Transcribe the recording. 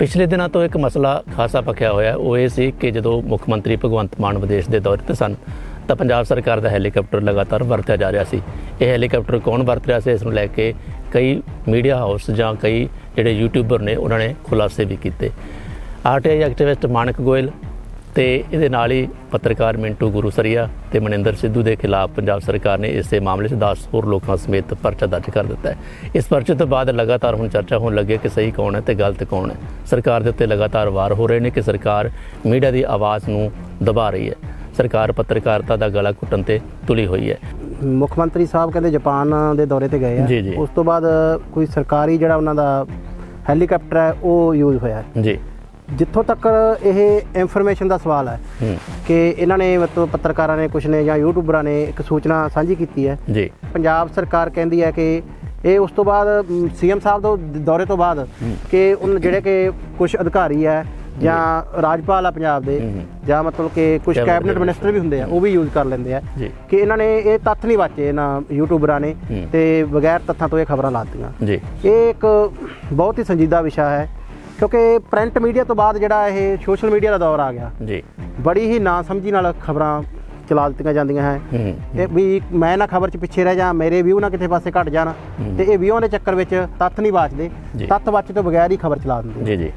ਪਿਛਲੇ ਦਿਨਾਂ ਤੋਂ ਇੱਕ ਮਸਲਾ ਖਾਸਾ ਪੱਕਿਆ ਹੋਇਆ ਉਹ ਇਹ ਸੀ ਕਿ ਜਦੋਂ ਮੁੱਖ ਮੰਤਰੀ ਭਗਵੰਤ ਮਾਨ ਵਿਦੇਸ਼ ਦੇ ਦੌਰੇ ਤੇ ਸਨ, ਤਾਂ ਪੰਜਾਬ ਸਰਕਾਰ ਦਾ ਹੈਲੀਕਾਪਟਰ ਲਗਾਤਾਰ ਵਰਤਿਆ ਜਾ ਰਿਹਾ ਸੀ। ਇਹ ਹੈਲੀਕਾਪਟਰ ਕੌਣ ਵਰਤ ਰਿਹਾ ਸੀ, ਇਸ ਨੂੰ ਲੈ ਕੇ ਕਈ ਮੀਡੀਆ ਹਾਊਸ ਜਾਂ ਕਈ ਜਿਹੜੇ ਯੂਟਿਊਬਰ ਨੇ, ਉਹਨਾਂ ਨੇ ਖੁਲਾਸੇ ਵੀ ਕੀਤੇ। ਆਰਟੀਆਈ ਐਕਟਿਵਿਸਟ ਮਾਨਕ ਗੋਇਲ ਤੇ ਇਹਦੇ ਨਾਲ ਹੀ ਪੱਤਰਕਾਰ ਮਿੰਟੂ ਗੁਰੂਸਰੀਆ ਤੇ ਮਨਿੰਦਰ ਸਿੱਧੂ ਦੇ ਖਿਲਾਫ ਪੰਜਾਬ ਸਰਕਾਰ ਨੇ ਇਸੇ ਮਾਮਲੇ 'ਚ 10 ਹੋਰ ਲੋਕਾਂ ਸਮੇਤ ਪਰਚਾ ਦਰਜ ਕਰ ਦਿੱਤਾ ਹੈ। ਇਸ ਪਰਚੇ ਤੋਂ ਬਾਅਦ ਲਗਾਤਾਰ ਹੁਣ ਚਰਚਾ ਹੋਣ ਲੱਗੀ ਕਿ ਸਹੀ ਕੌਣ ਹੈ ਤੇ ਗਲਤ ਕੌਣ ਹੈ। ਸਰਕਾਰ ਦੇ ਉੱਤੇ ਲਗਾਤਾਰ ਵਾਰ ਹੋ ਰਹੇ ਨੇ ਕਿ ਸਰਕਾਰ ਮੀਡੀਆ ਦੀ ਆਵਾਜ਼ ਨੂੰ ਦਬਾ ਰਹੀ ਹੈ। ਸਰਕਾਰ ਪੱਤਰਕਾਰਤਾ ਦਾ ਗਲਾ ਘੁੱਟਣ ਤੇ ਤੁਲੀ ਹੋਈ ਹੈ। ਮੁੱਖ ਮੰਤਰੀ ਸਾਹਿਬ ਕਹਿੰਦੇ ਜਾਪਾਨ ਦੇ ਦੌਰੇ ਤੇ ਗਏ ਆ। ਉਸ ਤੋਂ ਬਾਅਦ ਕੋਈ ਸਰਕਾਰੀ ਜਿਹੜਾ ਉਹਨਾਂ ਦਾ ਹੈਲੀਕਾਪਟਰ ਹੈ ਉਹ ਯੂਜ਼ ਹੋਇਆ। ਜੀ। ਜਿੱਥੋਂ ਤੱਕ ਇਹ ਇਨਫੋਰਮੇਸ਼ਨ ਦਾ ਸਵਾਲ ਹੈ ਕਿ ਇਹਨਾਂ ਨੇ ਮਤਲਬ ਪੱਤਰਕਾਰਾਂ ਨੇ ਕੁਝ ਨੇ ਜਾਂ ਯੂਟਿਊਬਰਾਂ ਨੇ ਇੱਕ ਸੂਚਨਾ ਸਾਂਝੀ ਕੀਤੀ ਹੈ। ਜੀ। ਪੰਜਾਬ ਸਰਕਾਰ ਕਹਿੰਦੀ ਹੈ ਕਿ ਇਹ ਉਸ ਤੋਂ ਬਾਅਦ ਸੀਐਮ ਸਾਹਿਬ ਤੋਂ ਦੌਰੇ ਤੋਂ ਬਾਅਦ ਕਿ ਉਹਨਾਂ ਜਿਹੜੇ ਕਿ ਕੁਝ ਅਧਿਕਾਰੀ ਹੈ ਜਾਂ ਰਾਜਪਾਲ ਆ ਪੰਜਾਬ ਦੇ। ਜਾਂ ਮਤਲਬ ਕਿ ਕੁਝ ਕੈਬਨਿਟ ਦੇ ਮਿਨਿਸਟਰ। ਵੀ ਹੁੰਦੇ ਆ ਉਹ ਵੀ ਯੂਜ਼ ਕਰ ਲੈਂਦੇ ਆ ਕਿ ਇਹਨਾਂ ਨੇ ਇਹ ਤੱਥ ਨਹੀਂ ਵਾਚੇ ਇਹਨਾਂ ਯੂਟਿਊਬਰਾਂ ਨੇ। ਤੇ ਬਗੈਰ ਤੱਥਾਂ ਤੋਂ ਇਹ ਖਬਰਾਂ ਲਾਤੀਆਂ ਜੀ। ਇਹ ਇੱਕ ਬਹੁਤ ਹੀ ਸੰਜੀਦਾ ਵਿਸ਼ਾ ਹੈ ਕਿਉਂਕਿ ਪ੍ਰਿੰਟ ਮੀਡੀਆ ਤੋਂ ਬਾਅਦ ਜਿਹੜਾ ਇਹ ਸੋਸ਼ਲ ਮੀਡੀਆ ਦਾ ਦੌਰ ਆ ਗਿਆ। ਜੀ। ਬੜੀ ਹੀ ਨਾ ਸਮਝੀ ਨਾਲ ਖਬਰਾਂ ਚਲਾ ਦਿੱਤੀਆਂ ਜਾਂਦੀਆਂ ਹੈ। ਇਹ ਵੀ ਮੈਂ ਨਾ ਖਬਰ 'ਚ ਪਿੱਛੇ ਰਹਿ ਜਾ ਮੇਰੇ ਵਿਊ ਨਾ ਕਿਤੇ ਪਾਸੇ ਘਟ ਜਾਣ ਤੇ ਇਹ ਵਿਊਆਂ ਦੇ ਚੱਕਰ ਵਿੱਚ ਤੱਥ ਨਹੀਂ ਵਾਚਦੇ। ਜੀ। ਤੱਥ ਵਾਚੇ ਤੋਂ ਬਗੈਰ ਹੀ ਖਬਰ ਚਲਾ ਦਿੰਦੇ ਜੀ ਜੀ।